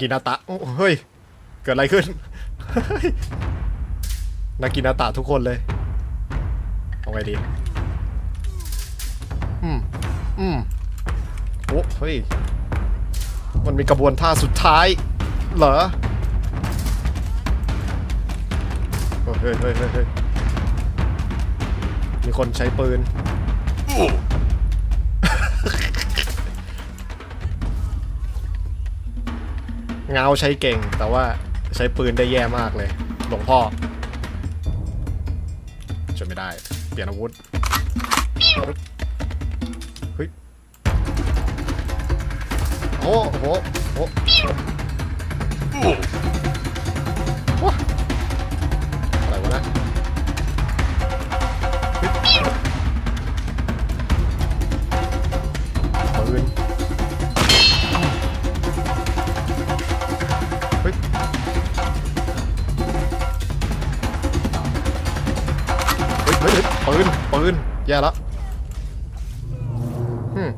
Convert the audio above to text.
กินาตะเฮ้ย เกิดอะไรขึ้น นากินาตะทุกคนเลย เอาไงดี อืม อืม โอ้เฮ้ย มันมีกระบวนท่าสุดท้าย เหรอ เฮ้เฮ้ยเฮ้ยเฮ้ยมีคนใช้ปืน เงาใช้เก่งแต่ว่าใช้ปืนได้แย่มากเลย หลวงพ่อช่วยไม่ได้ เปลี่ยนอาวุธ เฮ้ย โอ้โหโอ้โอ้อะไรวะนะเฮ้ยปืน ปืนปืนแย่ละอืม